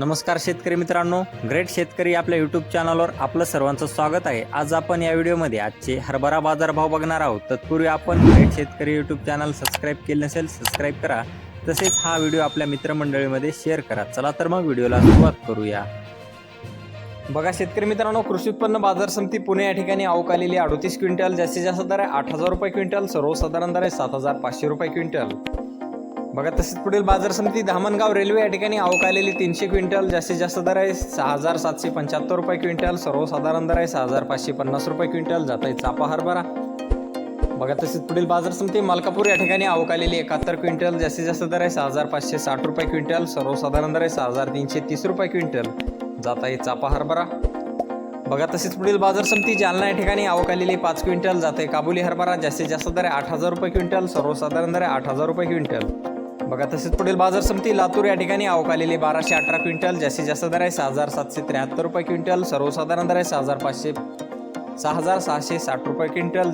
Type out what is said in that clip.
नमस्कार शेतकरी मित्रांनो ग्रेट शेतकरी आपल्या यूट्यूब चॅनलवर आपलं सर्वांचं स्वागत आहे. आज आपण या व्हिडिओमध्ये आजचे हरभरा बाजारभाव बघणार आहोत. तत्पूर्वी आपण ग्रेट शेतकरी यूट्यूब चॅनल सबस्क्राईब केले नसेल सबस्क्राईब करा. तसेच हा व्हिडिओ आपल्या मित्रमंडळीमध्ये शेअर करा. चला तर मग व्हिडिओला सुरुवात करूया. बघा शेतकरी मित्रांनो कृषी उत्पन्न बाजार समिती पुणे या ठिकाणी आवक आलेली अडतीस क्विंटल जास्तीत जास्त दर आहे आठ हजार रुपये क्विंटल सर्वसाधारण दर आहे सात हजार पाचशे रुपये क्विंटल. बघा तसेच पुढील बाजार समिती धामणगाव रेल्वे या ठिकाणी अवकालेली तीनशे क्विंटल जास्तीत जास्त दर आहे सहा हजार सातशे पंच्याहत्तर रुपये क्विंटल सर्वसाधारण दर आहे सहा हजार पाचशे पन्नास रुपये क्विंटल जात आहे चापा हरभरा बघा तसेच पुढील बाजार समिती मालकापूर या ठिकाणी अवकालेली एकाहत्तर क्विंटल जास्तीत जास्त दर आहे सहा हजार पाचशे साठ रुपये क्विंटल सर्वसाधारण दर आहे सहा हजार तीनशे तीस रुपये क्विंटल जात आहे चापा हरभरा बघा तसेच पुढील बाजार समिती जालना या ठिकाणी अवकालेली पाच क्विंटल जाते काबुली हरभरा जास्तीत जास्त दर आहे आठ हजार रुपये क्विंटल सर्वसाधारण दर आहे आठ हजार रुपये क्विंटल. बघा तसेच पुढील बाजार समिती लातूर या ठिकाणी आवक आलेली बाराशे अठरा क्विंटल जास्तीत जास्त दर आहे सहा हजार सातशे त्र्याहत्तर रुपये क्विंटल सर्वसाधारण दर आहे सहा हजार पाचशे सहा हजार सहाशे साठ रुपये क्विंटल.